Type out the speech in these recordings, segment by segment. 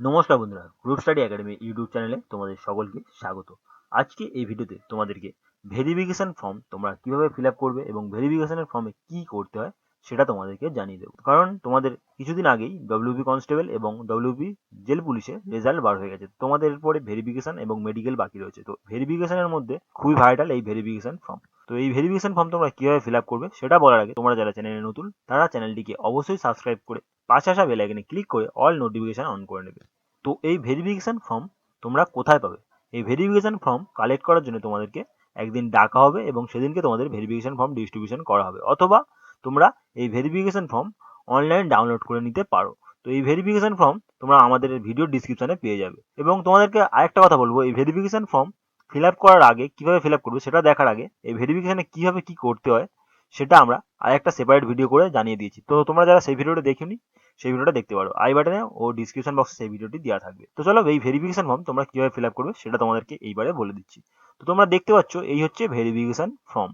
নমস্কার বন্ধুরা group study academy YouTube চ্যানেলে তোমাদের সকলকে স্বাগত। আজকে এই ভিডিওতে তোমাদেরকে ভেরিফিকেশন ফর্ম তোমরা কীভাবে ফিল করবে এবং ভেরিফিকেশনের ফর্মে কি করতে হয় সেটা তোমাদেরকে জানিয়ে দেবো। কারণ তোমাদের কিছুদিন আগেই ডব্লিউপি কনস্টেবল এবং ডব্লিউপি জেল পুলিশে রেজাল্ট বার হয়ে গেছে। তোমাদের এরপরে ভেরিফিকেশন এবং মেডিকেল বাকি রয়েছে। তো ভেরিফিকেশনের মধ্যে খুবই ভাইটাল এই ভেরিফিকেশন ফর্ম তো এই ভেরিফিকেশন ফর্ম তোমরা কীভাবে ফিল করবে সেটা বলার আগে তোমরা যারা চ্যানেলে নতুন, তারা চ্যানেলটিকে অবশ্যই সাবস্ক্রাইব করে পাশে আসা বেল আইকনে ক্লিক করে অল নোটিফিকেশান অন করে নেবে। তো এই ভেরিফিকেশান ফর্ম তোমরা কোথায় পাবে? এই ভেরিফিকেশান ফর্ম কালেক্ট করার জন্য তোমাদেরকে একদিন ডাকা হবে এবং সেদিনকে তোমাদের ভেরিফিকেশান ফর্ম ডিস্ট্রিবিউশন করা হবে। অথবা তোমরা এই ভেরিফিকেশান ফর্ম অনলাইন ডাউনলোড করে নিতে পারো। তো এই ভেরিফিকেশান ফর্ম তোমরা আমাদের ভিডিও ডিসক্রিপশনে পেয়ে যাবে। এবং তোমাদেরকে আরেকটা কথা বলব, এই ভেরিফিকেশান ফর্ম ফিল আপ করার আগে কীভাবে ফিল আপ করবে সেটা দেখার আগে এই ভেরিফিকেশানে কীভাবে কী করতে হয় সেটা আমরা আরেকটা সেপারেট ভিডিও করে জানিয়ে দিয়েছি। তো তোমরা যারা সেই ভিডিওটা দেখেনি সেই ভিডিওটা দেখতে পারো। আই বাটনে ও ডিসক্রিপশন বক্সে সেই ভিডিওটি দেওয়া থাকবে। তো চলো এই ভেরিফিকেশন ফর্ম তোমরা কীভাবে ফিল আপ করবে সেটা তোমাদেরকে এইবারে বলে দিচ্ছি। তো তোমরা দেখতে পাচ্ছ, এই হচ্ছে ভেরিফিকেশন ফর্ম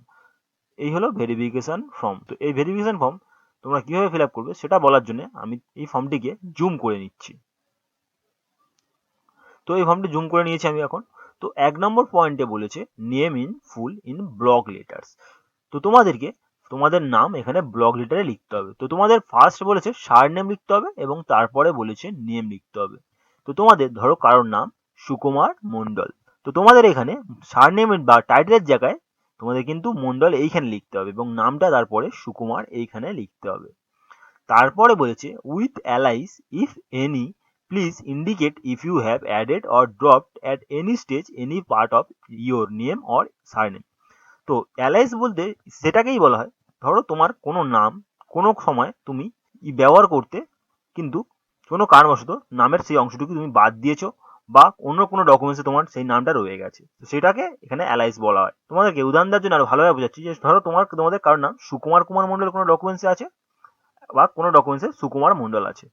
এই হলো ভেরিফিকেশন ফর্ম তো এই ভেরিফিকেশন ফর্ম তোমরা কীভাবে ফিল আপ করবে সেটা বলার জন্য আমি এই ফর্মটিকে জুম করে নিচ্ছি। তো এই ফর্মটি জুম করে নিয়েছি আমি এখন। তো এক নম্বর পয়েন্টে বলেছে name in full in block letters তো তোমাদেরকে তোমাদের নাম এখানে ব্লক লেটারে লিখতে হবে। তো তোমাদের ফার্স্ট বলেছে সার নেম লিখতে হবে এবং তারপরে বলেছে নেম লিখতে হবে। তো তোমাদের ধরো কারোর নাম সুকুমার মণ্ডল। তো তোমাদের এখানে সার নেম বা টাইটেলের জায়গায় তোমাদের কিন্তু মণ্ডল এইখানে লিখতে হবে এবং নামটা তারপরে সুকুমার এইখানে লিখতে হবে। তারপরে বলেছে with alias if any please indicate if you have added or dropped at any stage any part of your name or surname তো অ্যালাইস বলতে সেটাকেই বলা হয়। ধরো তোমার কোনো নাম, কোনো সময় তুমি ব্যবহার করতে কিন্তু কোনো কারণবশত নামের সেই অংশটুকু তুমি বাদ দিয়েছ বা অন্য কোনো ডকুমেন্টসে তোমার সেই নামটা রয়ে গেছে। তো সেটাকে এখানে অ্যালাইস বলা হয়। তোমাদেরকে উদাহরণ দেওয়ার জন্য আরও ভালোভাবে বোঝাচ্ছি যে ধরো তোমার, তোমাদের কারোর নাম সুকুমার কুমার মণ্ডল কোনো ডকুমেন্টসে আছে বা কোনো ডকুমেন্টসে সুকুমার মণ্ডল আছে।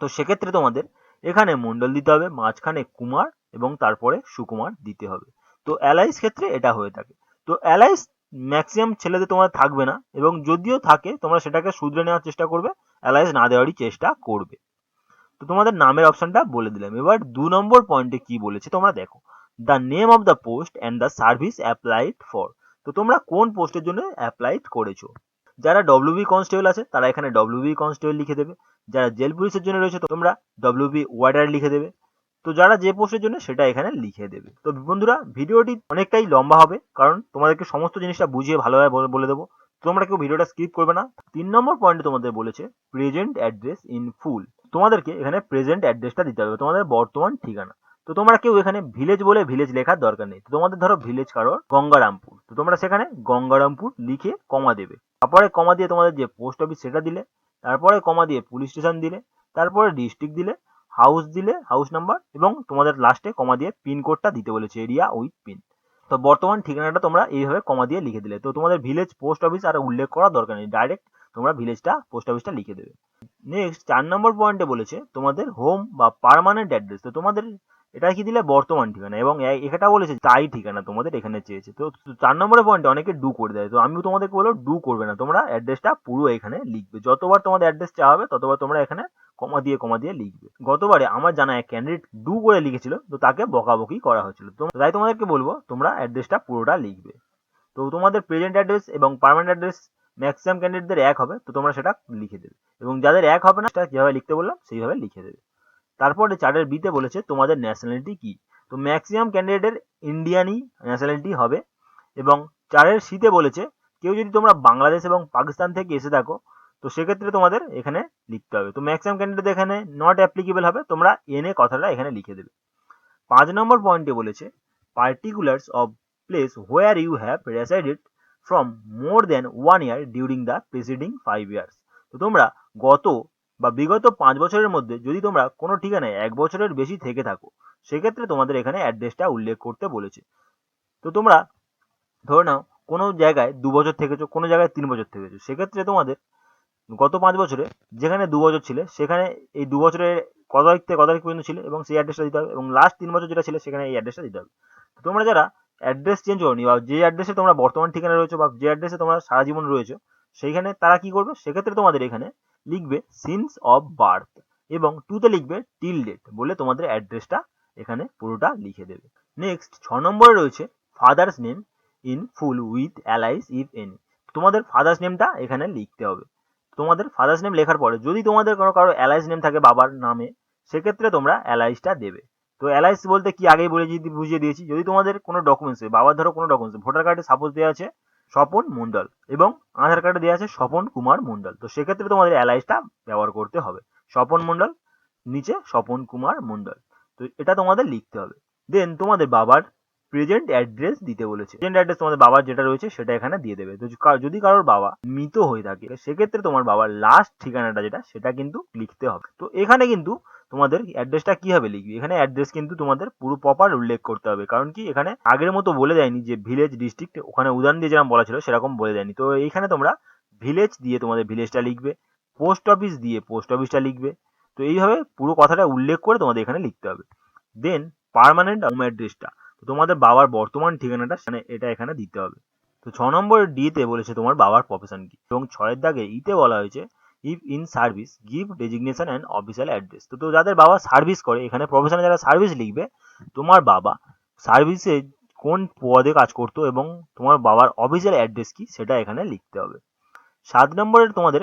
তো সেক্ষেত্রে তোমাদের এখানে মণ্ডল দিতে হবে, মাঝখানে কুমার এবং তারপরে সুকুমার দিতে হবে। তো অ্যালাইস ক্ষেত্রে এটা হয়ে থাকে। তো অ্যালাইস ম্যাক্সিমাম ছেলেদের তোমার থাকবে না এবং যদিও থাকে, তোমরা সেটাকে শুধরে নেওয়ার চেষ্টা করবে অ্যালাইস না দেওয়ারই চেষ্টা করবে। তো তোমাদের নামের অপশনটা বলে দিলাম। এবার দু নম্বর পয়েন্টে কি বলেছে তোমরা দেখো। The name of the post and the service applied for তো তোমরা কোন পোস্টের জন্য অ্যাপ্লাইড করেছ? যারা ডব্লিউবি কনস্টেবল আছে, তারা এখানে ডব্লিউবি কনস্টেবল লিখে দেবে। যারা জেল পুলিশের জন্য রয়েছে তোমরা ডব্লিউবি ওয়ার্ডার লিখে দেবে। তো যারা যে পোস্টের জন্য সেটা এখানে লিখে দেবে। তো বন্ধুরা, ভিডিওটি অনেকটাই লম্বা হবে, কারণ তোমাদেরকে সমস্ত জিনিসটা বুঝিয়ে ভালোভাবে বলে- দেবো। তোমরা কেউ ভিডিওটা স্কিপ করবে না। তিন নম্বর পয়েন্টে তোমাদের বলেছে প্রেজেন্ট অ্যাড্রেস ইন ফুল তোমাদেরকে এখানে প্রেজেন্ট অ্যাড্রেসটা দিতে হবে, তোমাদের বর্তমান ঠিকানা। তো তোমরা কেউ এখানে ভিলেজ বলে ভিলেজ লেখার দরকার নেই। তোমাদের ধরো ভিলেজ কারোর গঙ্গারামপুর। তো তোমরা সেখানে গঙ্গারামপুর লিখে কমা দেবে। তারপরে কমা দিয়ে তোমাদের যে পোস্ট অফিস সেটা দিলে, তারপরে কমা দিয়ে পুলিশ স্টেশন দিলে, তারপরে ডিস্ট্রিক্ট দিলে হাউস দিলে হাউস নাম্বার এবং তোমাদের লাস্টে কমা দিয়ে পিন কোডটা দিতে বলেছে এরিয়া উইথ পিন তো বর্তমান ঠিকানাটা তোমরা এইভাবে কমা দিয়ে লিখে দিলে। তো তোমাদের ভিলেজ পোস্ট অফিস আর উল্লেখ করা দরকার নেই ডাইরেক্ট তোমরা ভিলেজটা পোস্ট অফিসটা লিখে দেবে। নেক্সট চার নম্বর পয়েন্টে বলেছে, তোমাদের হোম বা পারমানেন্ট অ্যাড্রেস তো তোমাদের এটা কি দিলে বর্তমান ঠিকানা এবং এটা বলেছে তাই ঠিকানা তোমাদের এখানে চেয়েছে। তো চার নম্বরের পয়েন্টে অনেকে ডু করে দেয়। তো আমি তোমাদেরকে বলব ডু করবে না। তোমরা অ্যাড্রেসটা পুরো এখানে লিখবে। যতবার তোমাদের অ্যাড্রেস চাওয়া হবে, ততবার তোমরা এখানে কমা দিয়ে কমা দিয়ে লিখবে। গতবারে আমার জানা এক ক্যান্ডিডেট ডু করে লিখেছিল, তো তাকে বকাবকি করা হয়েছিল। তো তাই তোমাদেরকে বলব, তোমরা অ্যাড্রেসটা পুরোটা লিখবে। তো তোমাদের প্রেজেন্ট অ্যাড্রেস এবং পার্মানেন্ট অ্যাড্রেস ম্যাক্সিমাম ক্যান্ডিডেটদের এক হবে, তো তোমরা সেটা লিখে দেবে। এবং যাদের এক হবে না, সেটা যেভাবে লিখতে বললাম, সেইভাবে লিখে দেবে। তারপরে চার্টের বিতে বলেছে তোমাদের ন্যাশনালিটি কি? তো ম্যাক্সিমাম ক্যান্ডিডেটের ইন্ডিয়ানই ন্যাশনালিটি হবে এবং চারের সিতে বলেছে, কেউ যদি তোমরা বাংলাদেশ এবং পাকিস্তান থেকে এসে থাকো, তো সেক্ষেত্রে তোমাদের এখানে লিখতে হবে। তো ম্যাক্সিমাম ক্যান্ডিডেট এখানে নট অ্যাপ্লিকেবল হবে, তোমরা এনে কথাটা এখানে লিখে দেবে। পাঁচ নম্বর পয়েন্টে বলেছে particulars of place where you have resided from more than one year during the preceding five years তো তোমরা গত বা বিগত পাঁচ বছরের মধ্যে যদি তোমরা কোনো ঠিকানায় এক বছরের বেশি থেকে থাকো, সেক্ষেত্রে তোমাদের এখানে অ্যাড্রেসটা উল্লেখ করতে বলেছে। তো তোমরা ধরে নাও, কোনো জায়গায় দু বছর থেকেছো, কোনো জায়গায় তিন বছর থেকেছো, সেক্ষেত্রে তোমাদের গত পাঁচ বছরে যেখানে দু বছর ছিলে, সেখানে এই দু বছরের কত তারিখ থেকে কত তারিখ পর্যন্ত ছিল এবং সেই অ্যাড্রেসটা দিতে হবে এবং লাস্ট তিন বছর যেটা ছিল, সেখানে এই অ্যাড্রেসটা দিতে হবে। তোমরা যারা অ্যাড্রেস চেঞ্জ করনি বা যে অ্যাড্রেসে তোমরা বর্তমান ঠিকানা রয়েছে বা যে অ্যাড্রেসে তোমরা সারা জীবন রয়েছে, সেইখানে তারা কি করবে? সেক্ষেত্রে তোমাদের এখানে লিখবে সিন্স অফ বার্থ এবং টুতে লিখবে টিল ডেট বলে তোমাদের অ্যাড্রেসটা এখানে পুরোটা লিখে দেবে। নেক্সট ছ নম্বরে রয়েছে father's name in full with alias if any তোমাদের ফাদার্স নেমটা এখানে লিখতে হবে। তোমাদের ফাদার্স নেম লেখার পরে যদি তোমাদের কোনো কারও অ্যালাইস নেম থাকে বাবার নামে, সেক্ষেত্রে তোমরা অ্যালাইসটা দেবে। তো অ্যালাইস বলতে কি আগেই বলে বুঝিয়ে দিয়েছি। যদি তোমাদের কোনো ডকুমেন্টসে বাবার ধরো কোনো ডকুমেন্টস ভোটার কার্ডে সাপোজ দেওয়া আছে স্বপন মণ্ডল এবং আধার কার্ডে দেওয়া আছে স্বপন কুমার মণ্ডল তো সেক্ষেত্রে তোমাদের অ্যালাইসটা ব্যবহার করতে হবে। স্বপন মণ্ডল নিচে স্বপন কুমার মণ্ডল তো এটা তোমাদের লিখতে হবে। দেন তোমাদের বাবার প্রেজেন্ট অ্যাড্রেস দিতে বলেছে। প্রেজেন্ট অ্যাড্রেস তোমাদের বাবার যেটা রয়েছে সেটা এখানে দিয়ে দেবে। তো যদি কারোর বাবা মৃত হয়ে থাকে, সেক্ষেত্রে তোমার বাবার লাস্ট ঠিকানাটা যেটা, সেটা কিন্তু লিখতে হবে। তো এখানে কিন্তু তোমাদের অ্যাড্রেসটা কীভাবে লিখবি? এখানে অ্যাড্রেস কিন্তু তোমাদের পুরো প্রপার উল্লেখ করতে হবে। কারণ কি এখানে আগের মতো বলে দেয়নি যে ভিলেজ ডিস্ট্রিক্ট ওখানে উদাহরণ দিয়ে যেরকম বলা ছিল সেরকম বলে দেয়নি। তো এইখানে তোমরা ভিলেজ দিয়ে তোমাদের ভিলেজটা লিখবে পোস্ট অফিস দিয়ে পোস্ট অফিসটা লিখবে। তো এইভাবে পুরো কথাটা উল্লেখ করে তোমাদের এখানে লিখতে হবে। দেন পার্মানেন্ট হোম অ্যাড্রেসটা তো তোমাদের বাবার বর্তমান ঠিকানাটা মানে এটা এখানে দিতে হবে। তো ছ নম্বর ডিতে বলেছে তোমার বাবার প্রফেশন কি? এবং ছয়ের দাগে ইতে বলা হয়েছে if in service give designation and official address তো যাদের বাবা সার্ভিস করে, এখানে প্রফেশনে যারা সার্ভিস লিখবে, তোমার বাবা সার্ভিসে কোন পদে কাজ করতো এবং তোমার বাবার অফিসিয়াল অ্যাড্রেস কি, সেটা এখানে লিখতে হবে। সাত নম্বরের তোমাদের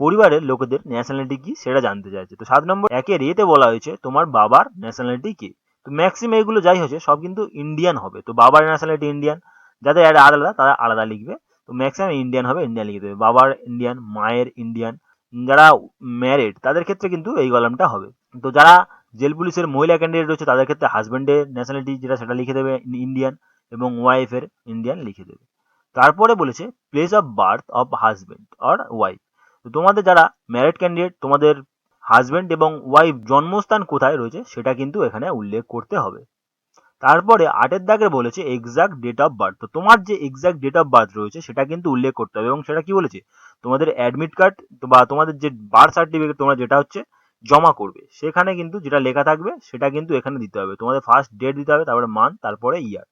পরিবারের লোকেদের ন্যাশনালিটি কি, সেটা জানতে চাইছে। তো, সাত নম্বর একের এতে বলা হয়েছে, তোমার বাবার ন্যাশনালিটি কি? তো ম্যাক্সিমাম এগুলো যাই হচ্ছে, সব কিন্তু ইন্ডিয়ান হবে। তো, বাবার ন্যাশনালিটি ইন্ডিয়ান যাদের আলাদা, তারা আলাদা লিখবে। তো ম্যাক্সিমাম ইন্ডিয়ান হবে ইন্ডিয়ান লিখে দেবে। বাবার ইন্ডিয়ান মায়ের ইন্ডিয়ান যারা ম্যারিড তাদের ক্ষেত্রে কিন্তু এই কলামটা হবে। তো যারা জেল পুলিশের মহিলা ক্যান্ডিডেট রয়েছে, তাদের ক্ষেত্রে হাজব্যান্ডের ন্যাশনালিটি যেটা, সেটা লিখে দেবে ইন্ডিয়ান এবং ওয়াইফের ইন্ডিয়ান লিখে দেবে। তারপরে বলেছে place of birth of husband or wife তো তোমাদের যারা ম্যারিড ক্যান্ডিডেট তোমাদের হাজব্যান্ড এবং ওয়াইফ জন্মস্থান কোথায় রয়েছে, সেটা কিন্তু এখানে উল্লেখ করতে হবে। তারপরে আটের দাগে বলেছে এক্সাক্ট ডেট অফ বার্থ তো তোমার যে এক্সাক্ট ডেট অফ বার্থ রয়েছে, সেটা কিন্তু উল্লেখ করতে হবে। এবং সেটা কি বলেছে? তোমাদের অ্যাডমিট কার্ড বা তোমাদের যে বার্থ সার্টিফিকেট তোমরা যেটা হচ্ছে, জমা করবে। সেখানে কিন্তু যেটা লেখা থাকবে, সেটা কিন্তু এখানে দিতে হবে। তোমাদের ফার্স্ট ডেট দিতে হবে, তারপরে মান্থ তারপরে ইয়ার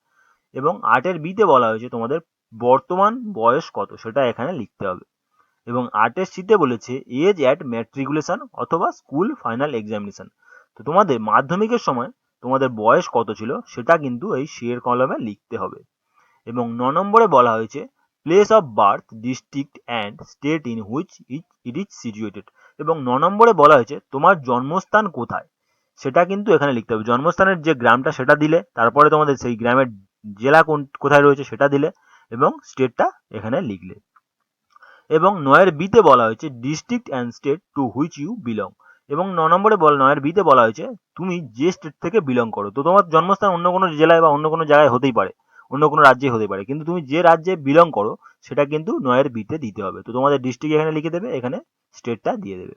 এবং আটের বিতে বলা হয়েছে তোমাদের বর্তমান বয়স কত, সেটা এখানে লিখতে হবে। এবং আটের সিতে বলেছে এজ অ্যাট ম্যাট্রিকুলেশন অথবা স্কুল ফাইনাল এক্সামিনেশন তো তোমাদের মাধ্যমিকের সময় তোমাদের বয়স কত ছিল সেটা কিন্তু এই শের কলমে লিখতে হবে। এবং ন নম্বরে বলা হয়েছে place of birth district and state in which it is situated এবং ন নম্বরে বলা হয়েছে, তোমার জন্মস্থান কোথায়? সেটা কিন্তু এখানে লিখতে হবে। জন্মস্থানের যে গ্রামটা সেটা দিলে, তারপরে তোমাদের সেই গ্রামের জেলা কোন, কোথায় রয়েছে সেটা দিলে এবং স্টেটটা এখানে লিখলে। এবং নয়ের বিতে বলা হয়েছে district and state to which you belong এবং ন নম্বরে বল নয়ের বিতে বলা হয়েছে, তুমি যে স্টেট থেকে বিলং করো। তো তোমার জন্মস্থান অন্য কোনো জেলায় বা অন্য কোনো জায়গায় হতেই পারে, অন্য কোনো রাজ্যে হতে পারে। কিন্তু তুমি যে রাজ্যে বিলং করো, সেটা কিন্তু নয়ের বিতে দিতে হবে। তো তোমাদের ডিস্ট্রিক্ট এখানে লিখে দেবে, এখানে স্টেটটা দিয়ে দেবে।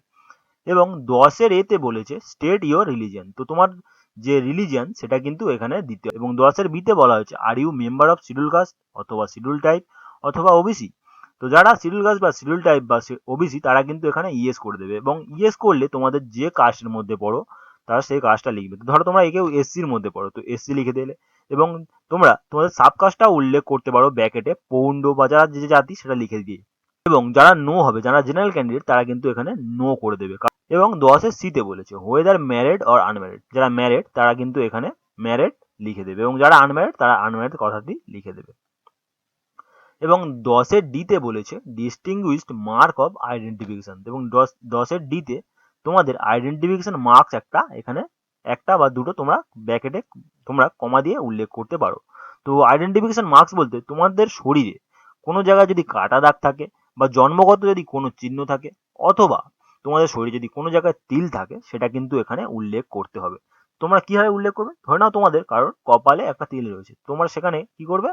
এবং দশের এতে বলেছে স্টেট ইয়োর রিলিজিয়ান তো তোমার যে রিলিজিয়ান সেটা কিন্তু এখানে দিতে। এবং দশের বিতে বলা হয়েছে are you member of schedule caste অথবা শিডিউল টাইপ অথবা ওবিসি তো যারা শিডিউল কাস্ট বা শিডিউল টাইপ বা ওবিসি তারা কিন্তু এখানে ইএস করে দেবে এবং ইএস করলে তোমাদের যে কাস্টের মধ্যে পড়ো, তারা সেই কাজটা লিখবে। ধরো তোমরা একেও এসসির মধ্যে পড়ো, তো এসসি লিখে দিলে এবং তোমরা তোমাদের সাবকাস্টটা উল্লেখ করতে পারো ব্যাকেটে পৌণ্ড বা যারা যে জাতি, সেটা লিখে দিয়ে। এবং যারা নো হবে, যারা জেনারেল ক্যান্ডিডেট তারা কিন্তু এখানে নো করে দেবে। এবং দশের সিতে বলেছে হোয়েদার ম্যারেড অর আনম্যারেড যারা ম্যারেড তারা কিন্তু এখানে ম্যারেড লিখে দেবে এবং যারা আনম্যারেড তারা আনম্যারেড কথাটি লিখে দেবে। এবং দশের ডিতে বলেছে ডিস্টিংগুইশড মার্ক অফ আইডেন্টিফিকেশন এবং দশ, দশের ডিতে তোমাদের আইডেন্টিফিকেশন মার্কস একটা এখানে একটা বা দুটো তোমরা ব্যাকেটে তোমরা কমা দিয়ে উল্লেখ করতে পারো। তো আইডেন্টিফিকেশন মার্কস বলতে তোমাদের শরীরে কোনো জায়গায় যদি কাটা দাগ থাকে বা জন্মগত যদি কোনো চিহ্ন থাকে অথবা তোমাদের শরীরে যদি কোনো জায়গায় তিল থাকে সেটা কিন্তু এখানে উল্লেখ করতে হবে। তোমরা কীভাবে উল্লেখ করবে? ধরে নাও তোমাদের কারোর কপালে একটা তিল রয়েছে। তোমরা সেখানে কি করবে?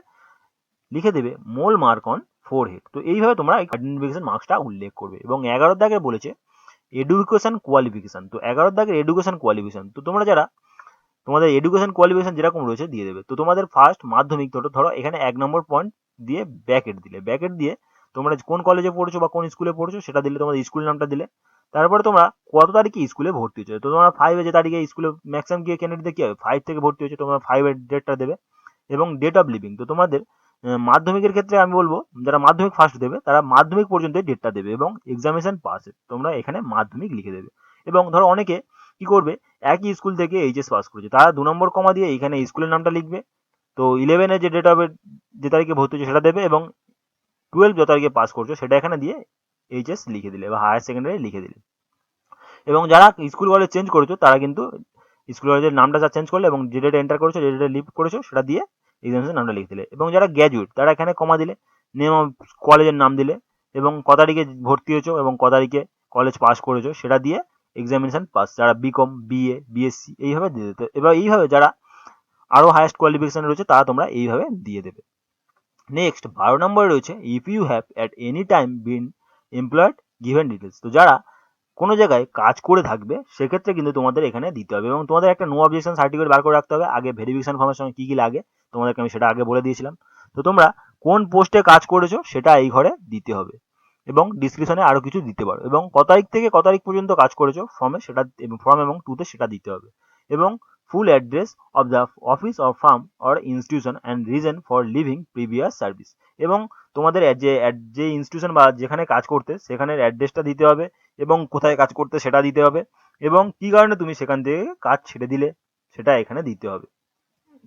লিখে দেবে mole mark on forehead তো এইভাবে তোমরা এই আইডেন্টিফিকেশন মার্কসটা উল্লেখ করবে এবং এগারোর দাগে বলেছে এডুকেশন কোয়ালিফিকেশন তো এগারো দাগের এডুকেশন কোয়ালিফিকেশন তো তোমরা যারা তোমাদের এডুকেশন কোয়ালিফিকেশন যেরকম রয়েছে দিয়ে দেবে। তো তোমাদের ফার্স্ট মাধ্যমিক ধরো ধরো এখানে এক নম্বর পয়েন্ট দিয়ে ব্যাকেট দিলে। ব্যাকেট দিয়ে তোমরা কোন কলেজে পড়ছো বা কোন স্কুলে পড়ছো সেটা দিলে তোমাদের স্কুল নামটা দিলে। তারপরে তোমরা কত তারিখে স্কুলে ভর্তি হচ্ছে তো তোমরা ফাইভে যে তারিখে স্কুলে ম্যাক্সিমাম গিয়ে ক্যান্ডিডেট কি হবে? ফাইভ থেকে ভর্তি হচ্ছে তোমরা ফাইভের ডেটটা দেবে এবং ডেট অফ লিভিং তো তোমাদের মাধ্যমিকের ক্ষেত্রে আমি বলব, যারা মাধ্যমিক ফার্স্ট দেবে, তারা মাধ্যমিক পর্যন্ত ডেটটা দেবে এবং এক্সামিনেশন পাস তোমরা এখানে মাধ্যমিক লিখে দেবে। এবং ধরো অনেকে কি করবে, একই স্কুল থেকে এইচএস পাস করেছে। তারা দু নম্বর কমা দিয়ে এখানে স্কুলের নামটা লিখবে। তো ইলেভেনে যে ডেট অফ যে তারিখে ভর্তি হচ্ছে সেটা দেবে এবং টুয়েলভ যে তারিখে পাস করছ, সেটা এখানে দিয়ে এইচএস লিখে দিলে বা হায়ার সেকেন্ডারি লিখে দিলে। এবং যারা স্কুল কলেজ চেঞ্জ করেছ, তারা কিন্তু স্কুল কলেজের নামটা যা চেঞ্জ করলে এবং যে ডেটে এন্টার করেছ, যে ডেটে লিভ করেছ, সেটা দিয়ে এক্সামিনেশন নামটা লিখে দিলে। এবং যারা গ্র্যাজুয়েট তারা এখানে কমা দিলে নেম অফ কলেজের নাম দিলে, এবং ক তারিখে ভর্তি হয়েছো এবং ক তারিখে কলেজ পাস করেছ, সেটা দিয়ে এক্সামিনেশন পাস যারা বিকম বিএ বিএসসি এইভাবে দিয়ে দিতে। এবার এইভাবে যারা আরও হায়েস্ট কোয়ালিফিকেশন রয়েছে, তারা তোমরা এইভাবে দিয়ে দেবে। নেক্সট বারো নম্বরে রয়েছে if you have at any time been employed given details তো যারা কোনো জায়গায় কাজ করে থাকবে, সেক্ষেত্রে কিন্তু তোমাদের এখানে দিতে হবে। এবং তোমাদের একটা নো অবজেকশন সার্টিফিকেট বার করে রাখতে হবে। আগে ভেরিফিকেশন ফর্মের সঙ্গে কী কী লাগে তোমাদেরকে আমি সেটা আগে বলে দিয়েছিলাম। তো তোমরা কোন পোস্টে কাজ করেছ সেটা এই ঘরে দিতে হবে এবং ডিসক্রিপশনে আরও কিছু দিতে পারো এবং ক তারিখ থেকে ক তারিখ পর্যন্ত কাজ করেছ ফর্মে সেটা ফর্ম এবং টুতে সেটা দিতে হবে এবং full address of the office of firm or institution and reason for leaving previous service এবং তোমাদের যে যে ইনস্টিটিউশন বা যেখানে কাজ করতে সেখানের অ্যাড্রেসটা দিতে হবে এবং কোথায় কাজ করতে সেটা দিতে হবে এবং কী কারণে তুমি সেখান থেকে কাজ ছেড়ে দিলে সেটা এখানে দিতে হবে।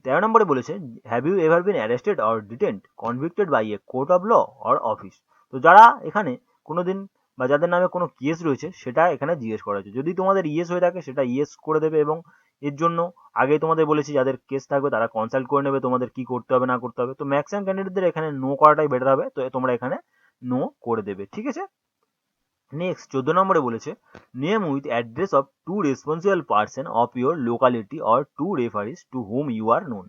তেরো নম্বরে বলেছে have you ever been arrested or detained convicted by a court of law or office তো যারা এখানে কোনো দিন বা যাদের নামে কোনো কেস রয়েছে, সেটা এখানে জিজ্ঞেস করা হয়েছে। যদি তোমাদের ইয়েস হয়ে থাকে, সেটা ইয়েস করে দেবে এবং এর জন্য আগেই তোমাদের বলেছি, যাদের কেস থাকবে তারা কনসাল্ট করে নেবে, তোমাদের কি করতে হবে, না করতে হবে। তো ম্যাক্সিমাম ক্যান্ডিডেটদের এখানে নো করাটাই বেটার হবে। তো তোমরা এখানে নো করে দেবে। ঠিক আছে? নেক্সট চোদ্দ নম্বরে বলেছে name with address of two responsible person of your locality or two referees to whom you are known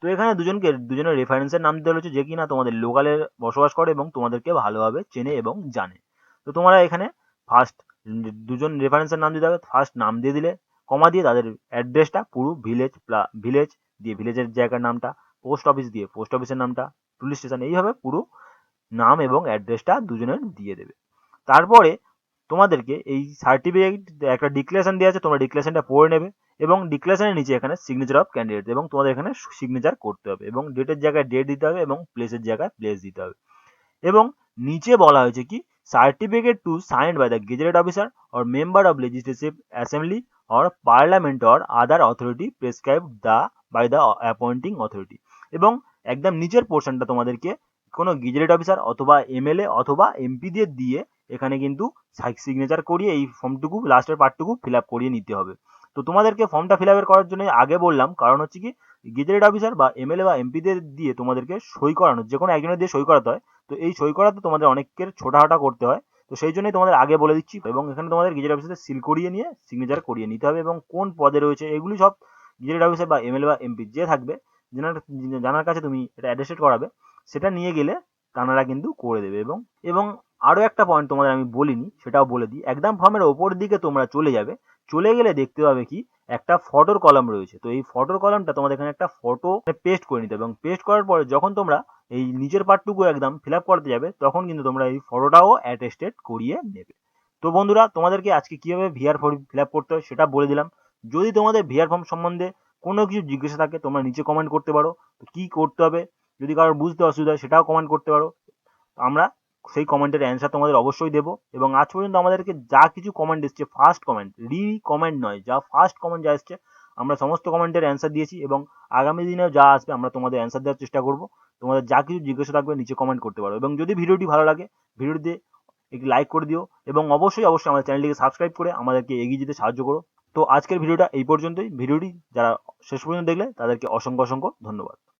তো এখানে দুজনকে, দুজনের রেফারেন্সের নাম দিতে হচ্ছে যে কিনা তোমাদের লোকালে বসবাস করে এবং তোমাদেরকে ভালোভাবে চেনে এবং জানে। তো তোমরা এখানে ফার্স্ট দুজন রেফারেন্সের নাম দিতে হবে ফার্স্ট নাম দিয়ে দিলে কমা দিয়ে তাদের অ্যাড্রেসটা পুরো ভিলেজ প্লা ভিলেজ দিয়ে ভিলেজের জায়গার নামটা পোস্ট অফিস দিয়ে পোস্ট অফিসের নামটা পুলিশ স্টেশন এইভাবে পুরো নাম এবং অ্যাড্রেসটা দুজনের দিয়ে দেবে। তারপরে তোমাদেরকে এই সার্টিফিকেট একটা ডিক্লারেশন দেওয়া আছে, তোমরা ডিক্লারেশনটা পড়ে নেবে এবং ডিক্লারেশনের নিচে এখানে সিগনেচার অফ ক্যান্ডিডেট এবং তোমাদের এখানে সিগনেচার করতে হবে এবং ডেটের জায়গায় ডেট দিতে হবে এবং প্লেসের জায়গায় প্লেস দিতে হবে। এবং নিচে বলা হয়েছে কি certificate to signed by the gazetted officer or member of legislative assembly or parliament or other authority prescribe the by the appointing authority এবং একদম নিচের পোর্শনটা তোমাদেরকে কোনো গেজেটেড অফিসার অথবা এমএলএ অথবা এমপি দিয়ে দিয়ে এখানে কিন্তু সিগনেচার করিয়ে এই ফর্মটুকু লাস্টের পার্টটুকু ফিল আপ করিয়ে নিতে হবে। তো তোমাদেরকে ফর্মটা ফিল আপের করার জন্য আগে বললাম, কারণ হচ্ছে কি গেজেটেড অফিসার বা এমএলএ বা এমপিদের দিয়ে তোমাদেরকে সই করানো, যে কোনো একজনের দিয়ে সই করাতে হয়, তো এই সই করাতে তোমাদের অনেকের ছোটাহাটা করতে হয়, তো সেই জন্যই তোমাদের আগে বলে দিচ্ছি, এবং এখানে তোমাদের গেজেট অফিসে সিল করিয়ে নিয়ে সিগনেচার করিয়ে নিতে হবে, এবং কোন পদে রয়েছে এগুলি সব গেজেট অফিসার বা এমএলএ বা এমপি যে থাকবে জানার কাছে তুমি এটা অ্যাড্রেসেট করাবে, সেটা নিয়ে গেলে তানারা কিন্তু করে দেবে। এবং এবং আরও একটা পয়েন্ট তোমাদের আমি বলিনি, সেটাও বলে দিই। একদম ফর্মের ওপর দিকে তোমরা চলে যাবে। চলে গেলে দেখতে পাবে কি, একটা ফটোর কলাম রয়েছে। তো এই ফটোর কলামটা তোমাদের এখানে একটা ফটো পেস্ট করে নিতে হবে। এবং পেস্ট করার পরে যখন তোমরা এই নিচের পার্টটুকু একদম ফিল আপ করতে যাবে, তখন কিন্তু তোমরা এই ফটোটাও অ্যাটেস্টেড করিয়ে নেবে। তো বন্ধুরা, তোমাদেরকে আজকে কীভাবে ভিআর ফর্ম ফিল আপ করতে হয় সেটা বলে দিলাম। যদি তোমাদের ভিআর ফর্ম সম্বন্ধে কোনো কিছু জিজ্ঞাসা থাকে, তোমরা নিচে কমেন্ট করতে পারো। তো কী করতে হবে? যদি কারোর বুঝতে অসুবিধা হয় সেটাও কমেন্ট করতে পারো। আমরা সেই কমেন্টের অ্যান্সার তোমাদের অবশ্যই দেবো এবং আজ পর্যন্ত আমাদেরকে যা কিছু কমেন্ট এসছে ফার্স্ট কমেন্ট রি কমেন্ট নয়, যা ফার্স্ট কমেন্ট যা এসছে, আমরা সমস্ত কমেন্টের অ্যান্সার দিয়েছি এবং আগামী দিনেও যা আসবে আমরা তোমাদের অ্যান্সার দেওয়ার চেষ্টা করব। তোমাদের যা কিছু জিজ্ঞাসা থাকবে নিচে কমেন্ট করতে পারো এবং যদি ভিডিওটি ভালো লাগে, ভিডিওটিতে একটি লাইক করে দিও এবং অবশ্যই অবশ্যই আমাদের চ্যানেলটিকে সাবস্ক্রাইব করে আমাদেরকে এগিয়ে যেতে সাহায্য করো। তো আজকের ভিডিওটা এই পর্যন্তই। ভিডিওটি যারা শেষ পর্যন্ত দেখলে তাদেরকে অসংখ্য অসংখ্য ধন্যবাদ।